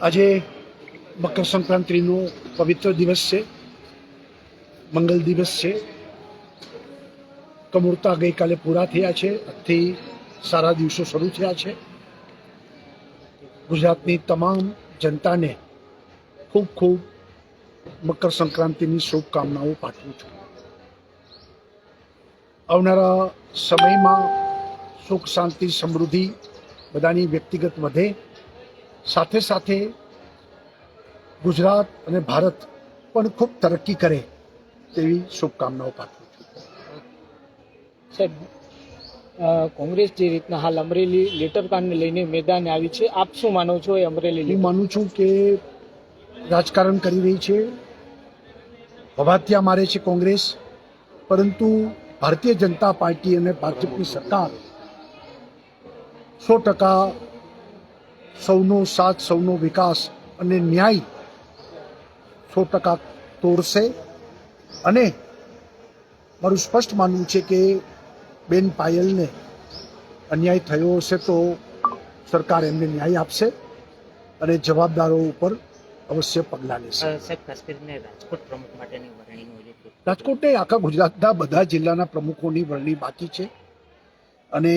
આજે મકર સંક્રાંતિનો પવિત્ર દિવસ છે. મંગલ દિવસ છે. કમૂરતા ગઈકાલે પૂરા થયા છે. આજથી સારા દિવસો શરૂ થયા છે. ગુજરાતની તમામ જનતાને ખૂબ ખૂબ મકર સંક્રાંતિની શુભકામનાઓ પાઠવું છું. આવનારા સમયમાં સુખ, શાંતિ, સમૃદ્ધિ બધાની વ્યક્તિગત વધે. સાથે સાથે ગુજરાત અને ભારત પણ ખૂબ તરક્કી કરે તેવી શુભકામનાઓ પાઠવું છું. સાહેબ કોંગ્રેસ જે રીતના હાલ અમરેલી લેટર કાંડને લઈને મેદાને આવી છે આપ શું માનો છો એ અમરેલી હું માનું છું કે રાજકારણ કરી રહી છે ભભાત્યા મારે છે કોંગ્રેસ પરંતુ ભારતીય જનતા પાર્ટી અને ભાજપની સરકાર સો ટકા સૌનો સાથ સૌનો વિકાસ અને ન્યાય સો ટકા તોડશે. અને મારું સ્પષ્ટ માનવું છે કે બેન પાયલને અન્યાય થયો હશે તો સરકાર એમને ન્યાય આપશે અને જવાબદારો ઉપર અવશ્ય પગલાં લેશે. સાહેબ રાજકોટ પ્રમુખ માટેની વરણીનું જે છે, રાજકોટ નહીં આખા ગુજરાતના બધા જિલ્લાના પ્રમુખોની વરણી બાકી છે. અને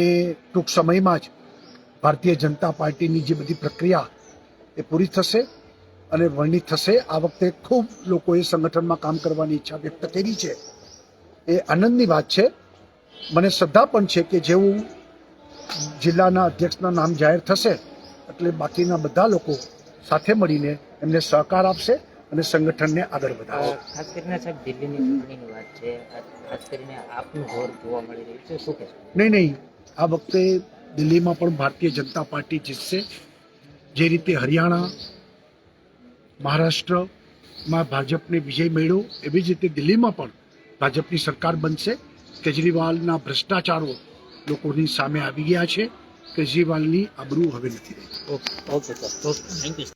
ટૂંક સમયમાં જ ભારતીય જનતા પાર્ટીની જે બધી પ્રક્રિયા એ પૂરી થશે અને વર્ણિત થશે. આ વખતે ખૂબ લોકોએ સંગઠનમાં કામ કરવાની ઈચ્છા વ્યક્ત કરી છે. એ આનંદની વાત છે. મને શ્રદ્ધા પણ છે કે જેવું જિલ્લાના અધ્યક્ષના નામ જાહેર થશે એટલે બાકીના બધા લોકો સાથે મળીને એમને સહકાર આપશે અને સંગઠનને આગળ વધારશે. ખાસ કરીને સાહેબ દિલ્હીની ચૂંટણીની વાત છે. ખાસ કરીને આપનું જોર જોવા મળી રહ્યું છે. શું કહેશો? નહીં નહીં. આ વખતે દિલ્હીમાં પણ ભારતીય જનતા પાર્ટી જીતશે. જે રીતે હરિયાણા, મહારાષ્ટ્રમાં ભાજપને વિજય મેળવ્યો એવી જ રીતે દિલ્હીમાં પણ ભાજપની સરકાર બનશે. કેજરીવાલના ભ્રષ્ટાચારો લોકોની સામે આવી ગયા છે. કેજરીવાલની આબરૂ હવે નથી રહી. Okay okay sir thank you